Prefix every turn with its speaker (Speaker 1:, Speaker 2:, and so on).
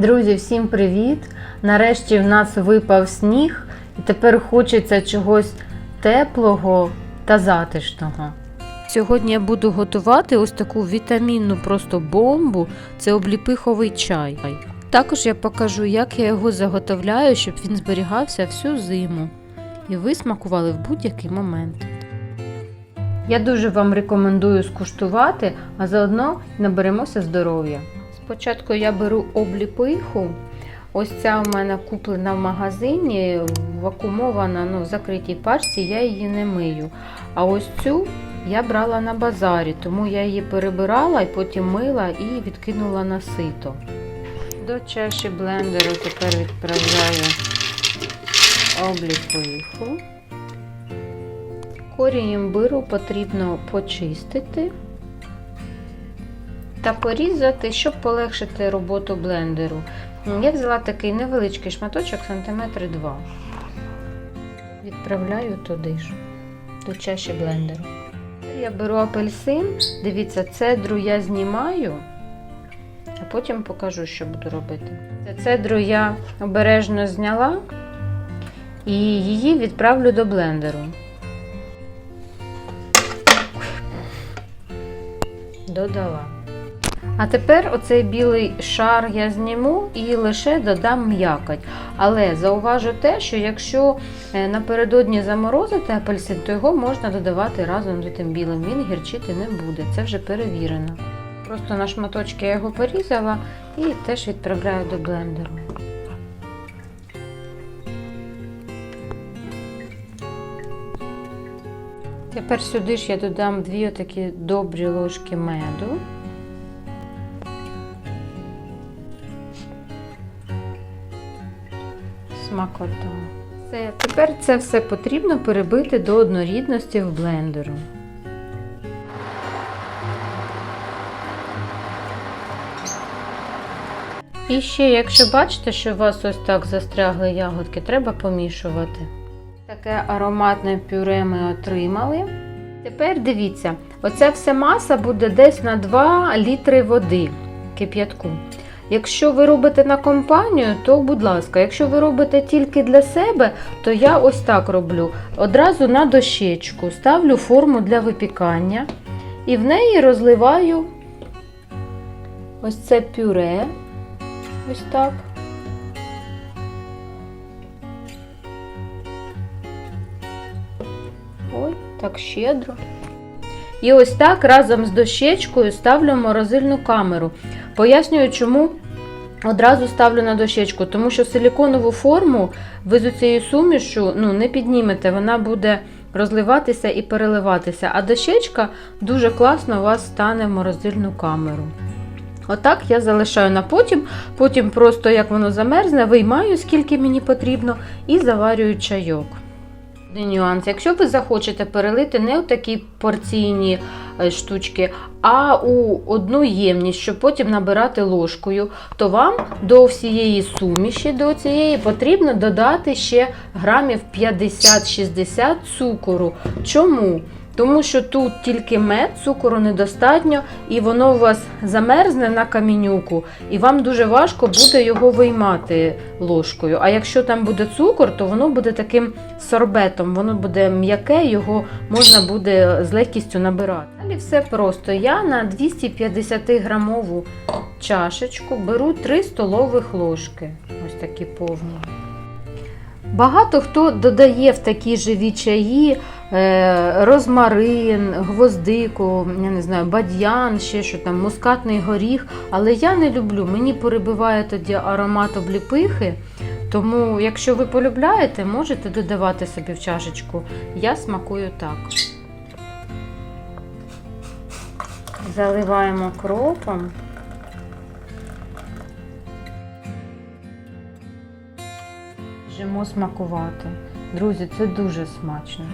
Speaker 1: Друзі, всім привіт! Нарешті в нас випав сніг, і тепер хочеться чогось теплого та затишного. Сьогодні я буду готувати ось таку вітамінну просто бомбу це обліпиховий чай. Також я покажу, як я його заготовляю, щоб він зберігався всю зиму і ви смакували в будь-який момент. Я дуже вам рекомендую скуштувати, а заодно наберемося здоров'я. Спочатку я беру обліпиху. Ось ця у мене куплена в магазині, вакуумована ну, в закритій пачці, я її не мию. А ось цю я брала на базарі, тому я її перебирала і потім мила і відкинула на сито. До чаші блендеру тепер відправляю обліпиху. Корінь імбиру потрібно почистити та порізати, щоб полегшити роботу блендеру. Я взяла такий невеличкий шматочок, сантиметри 2. Відправляю туди ж, до чаші блендеру. Я беру апельсин, дивіться, цедру я знімаю, а потім покажу, що буду робити. Цедру я обережно зняла і її відправлю до блендеру. Додала. А тепер оцей білий шар я зніму і лише додам м'якоть. Але зауважу те, що якщо е, напередодні заморозити апельсин, то його можна додавати разом з тим білим. Він гірчити не буде, це вже перевірено. Просто на шматочки я його порізала і теж відправляю до блендеру. Тепер сюди ж я додам дві отакі добрі ложки меду. Смакота. Все. Тепер це все потрібно перебити до однорідності в блендеру. І ще, якщо бачите, що у вас ось так застрягли ягодки, треба помішувати. Таке ароматне пюре ми отримали. Тепер дивіться, оця вся маса буде десь на 2 літри води кип'ятку. Якщо ви робите на компанію, то будь ласка, якщо ви робите тільки для себе, то я ось так роблю. Одразу на дощечку ставлю форму для випікання і в неї розливаю ось це пюре. Ось так. Ой, так щедро. І ось так разом з дощечкою ставлю морозильну камеру. Пояснюю, чому одразу ставлю на дощечку, тому що силіконову форму ви з цією сумішу ну, не піднімете, вона буде розливатися і переливатися. А дощечка дуже класно у вас стане в морозильну камеру. Отак я залишаю на потім, потім просто як воно замерзне, виймаю, скільки мені потрібно, і заварюю чайок. Нюанс. Якщо ви захочете перелити не у такі порційні е, штучки, а у одну ємність, щоб потім набирати ложкою, то вам до всієї суміші, до цієї потрібно додати ще грамів 50-60 цукору. Чому? Тому що тут тільки мед, цукору недостатньо, і воно у вас замерзне на камінюку, і вам дуже важко буде його виймати ложкою. А якщо там буде цукор, то воно буде таким сорбетом, воно буде м'яке, його можна буде з легкістю набирати. Далі все просто. Я на 250 грамову чашечку беру 3 столових ложки. Ось такі повні. Багато хто додає в такі живі чаї розмарин, гвоздику, я не знаю, бадьян, ще що там, мускатний горіх. Але я не люблю, мені перебиває тоді аромат обліпихи. Тому, якщо ви полюбляєте, можете додавати собі в чашечку. Я смакую так. Заливаємо кропом. Жимо смакувати. Друзі, це дуже смачно.